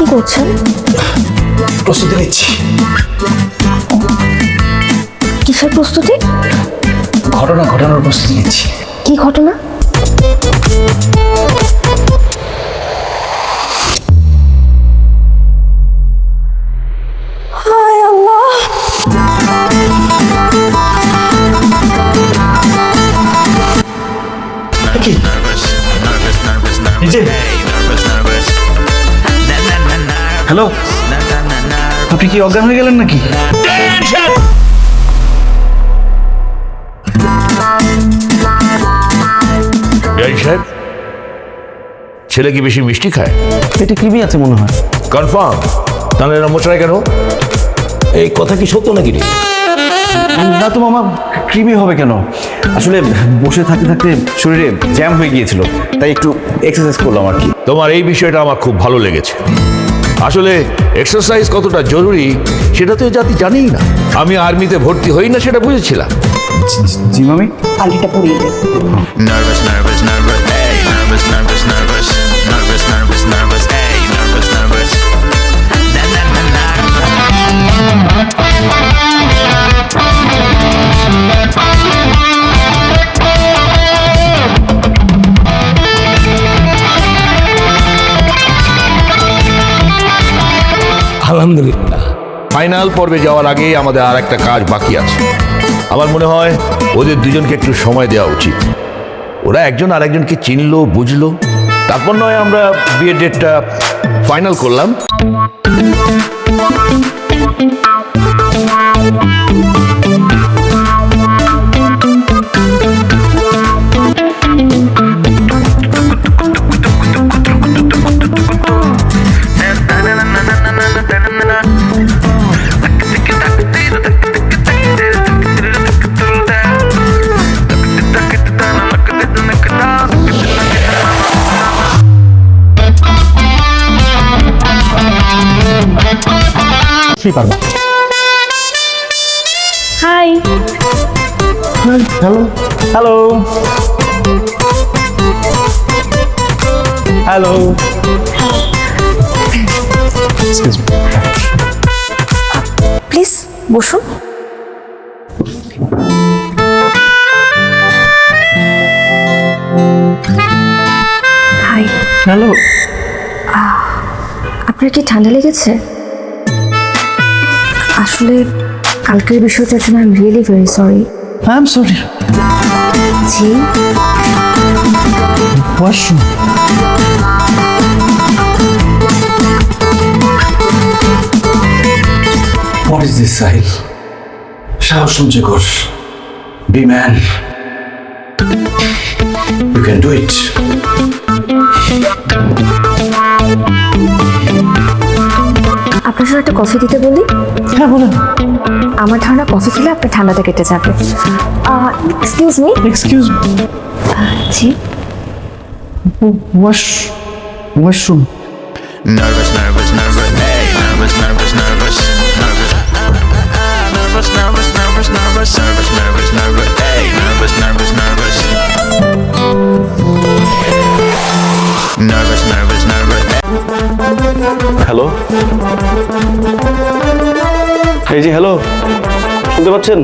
কি করছেন? প্রস্তুতি নিচ্ছি। কিসের প্রস্তুতি? ঘটনা ঘটানোর প্রস্তুতি নিচ্ছি। কি ঘটনা? হ্যালো. আপনি কি অজ্ঞান হয়ে গেলেন নাকি? সাহেব ছেলে কি বেশি মিষ্টি খায়? এটা কৃমি আছে মনে হয়? কনফার্ম। তাহলে এরম মশাই কেন? এই কথা কি সত্য নাকি? রে না তো মামা কৃমি হবে কেন? আসলে বসে থাকতে থাকতে শরীরে জ্যাম হয়ে গিয়েছিল তাই একটু এক্সারসাইজ করলাম আর কি। তোমার এই বিষয়টা আমার খুব ভালো লেগেছে। আসলে এক্সারসাইজ কতটা জরুরি সেটা তো জাতি জানেই না। আমি আর্মিতে ভর্তি হই না সেটা বুঝেছিলাম। জি মামি? আলিটা পড়িয়ে দে। Nervous nervous nervous nervous nervous আলহামদুলিল্লাহ। ফাইনাল পর্বে যাওয়ার আগে আমাদের আর একটা কাজ বাকি আছে। আমার মনে হয় ওদের দুজনকে একটু সময় দেওয়া উচিত। ওরা একজন আর একজনকে চিনলো, বুঝলো। তারপর নয় আমরা বিয়ের ডেটটা ফাইনাল করলাম। Hi hello hello hello please বসুন। হাই হ্যালো আপনার কি ঠান্ডা লেগেছে? আসলে কালকের বিষয়টার জন্য I am really very sorry I am sorry G. Washroom What is this, Sahil? সাহস সঞ্চয় কর be man you can do it আপনার সাথে একটা কফি দিতে বলি? হ্যাঁ বলুন। আমার ধারণা কফি খেলে আপনার ঠান্ডাটা কেটে যাবে। এক্সকিউজ মি এক্সকিউজ জি। ওয়াশ ওয়াশরুম নার্ভাস nervous, এই যে হ্যালো শুনতে পাচ্ছেন.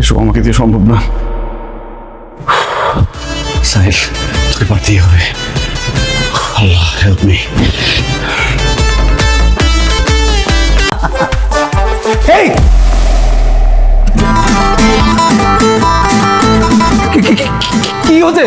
এসব আমাকে দিয়ে সম্ভব না। সাহিল তোকে পারতেই হবে। আল্লাহ হেল্প মি এই! কি হচ্ছে?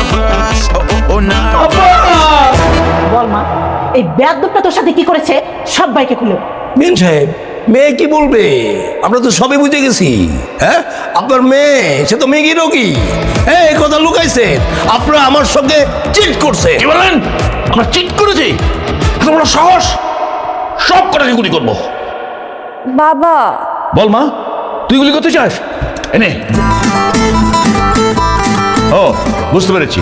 বল মা এই বেয়াদবটা তোর সাথে কি করেছে? সব বাইকে খুলে মেন সাহেব মেয়ে কি বলবে? আমরা তো সবে বুঝে গেছি হ্যাঁ? আপনার মেয়ে সে তো মেয়ে রোগী। হ্যাঁ এই কথা লুকাইছে। আপনারা আমার সঙ্গে চিট করছে কি বলেন? আমরা চিট করেছি। বড় সাহস সব কটাকে গুলি করব। বাবা। বল মা তুই গুলি করতে চাস? এনে। ও বুঝতে পেরেছি।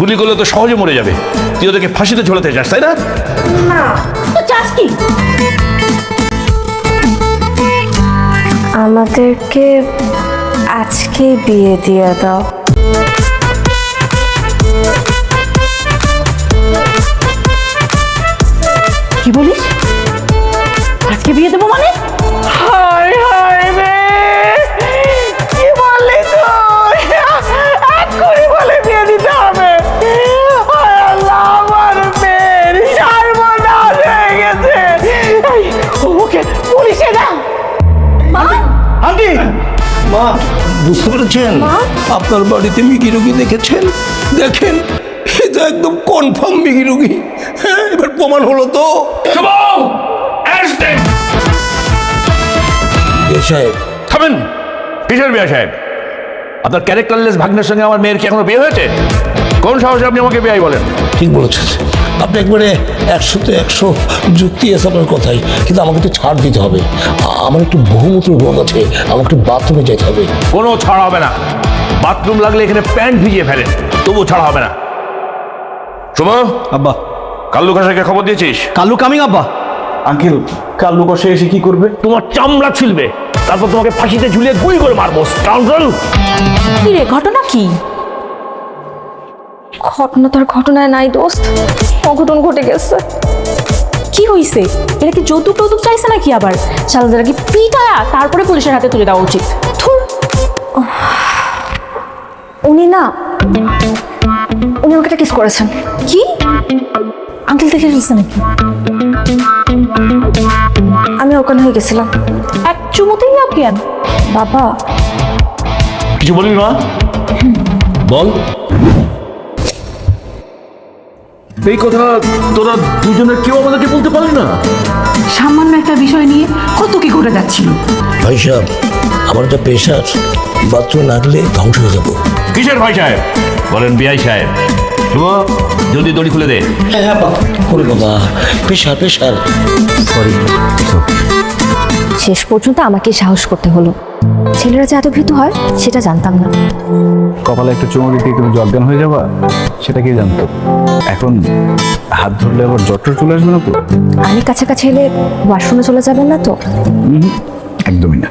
গুলি করলে তো সহজে মরে যাবে। তুই ওদেরকে ফাঁসিতে ঝোলাতে চাস তাই না? তো চাস কি? আমাদেরকে আজকে বিয়ে দিয়ে দাও। পেরেছেন আপনার বাড়িতে মিকি রুগী দেখেছেন? দেখেন এটা একদম কনফার্ম মিকি রুগী। হ্যাঁ এবার প্রমাণ হলো তো। সাহেব। থামেন। কিসের বিয়ে সাহেব? আপনার ক্যারেক্টারলেস ভাগ্নের সঙ্গে আমার মেয়ের কি এখনও বিয়ে হয়েছে? কোন সাহসে আপনি আমাকে বিয়ে বলেন? ঠিক বলেছেন। আপনি একবারে একশোতে একশো যুক্তি আছে আপনার কথাই কিন্তু আমাকে একটু ছাড় দিতে হবে। আমার একটু বহুমূত্র রোগ আছে আমাকে একটু বাথরুমে যেতে হবে। কোনো ছাড় হবে না। বাথরুম লাগলে এখানে প্যান্ট ভিজিয়ে ফেলেন তবু ছাড় হবে না। শুভ? আব্বা। কাল্লু ঘাসাকে খবর দিয়েছিস? কাল্লু কামিং আব্বা। আঙ্কেল কাল্লু কষে এসে কি করবে? তোমার চামড়া ছিলবে তারপর তোমাকে ফাঁসিতে ঝুলিয়ে গুলি করে মারবো স্কাউন্ডাল কি রে ঘটনা কি? ঘটনা তো আর ঘটনায় নাই দোস্ত। অঘটন ঘটে গেছে। কি হইছে? এটা কি যৌতুক টৌতুক চাইছে নাকি আবার? শালাদারা কি পিটায়া তারপরে পুলিশের হাতে তুলে দেওয়া উচিত। উনি না উনি আমাকে একটা কিস করেছেন। কি? আঙ্কেল দেখে ফেলছে নাকি? আমি ওখানে হয়ে গেছিলাম। এক চুমুতেই না কেন বাবা। কিছু বলবি মা? বল। এই কথা তোরা দুজনের কেউ আমাদেরকে বলতে পারলি না? সামান্য একটা বিষয় নিয়ে কত কি করে যাচ্ছিল? ভাই সাহেব আমার একটা প্রেশার বাথরুমে লাগলে ধ্বংস হয়ে যাব। কিসের ভাই সাহেব? বলেন বিআই সাহেব। শুভ জলদি দড়ি খুলে দে। করে বাবা প্রেশার প্রেশার সরি শেষ পর্যন্ত আমাকে সাহস করতে হলো। ছেলেরা যে এত ভীতু হয় সেটা জানতাম না। কপালে একটু চুমো দিতে তুমি জজ্ঞান হয়ে যাবা? সেটা কে জানতো। এখন হাত ধরলে আবার জটর চলে আসবে না তো? আমি কাছাকাছি এলে ওয়াশরুমে চলে যাবেন না তো? একদমই না।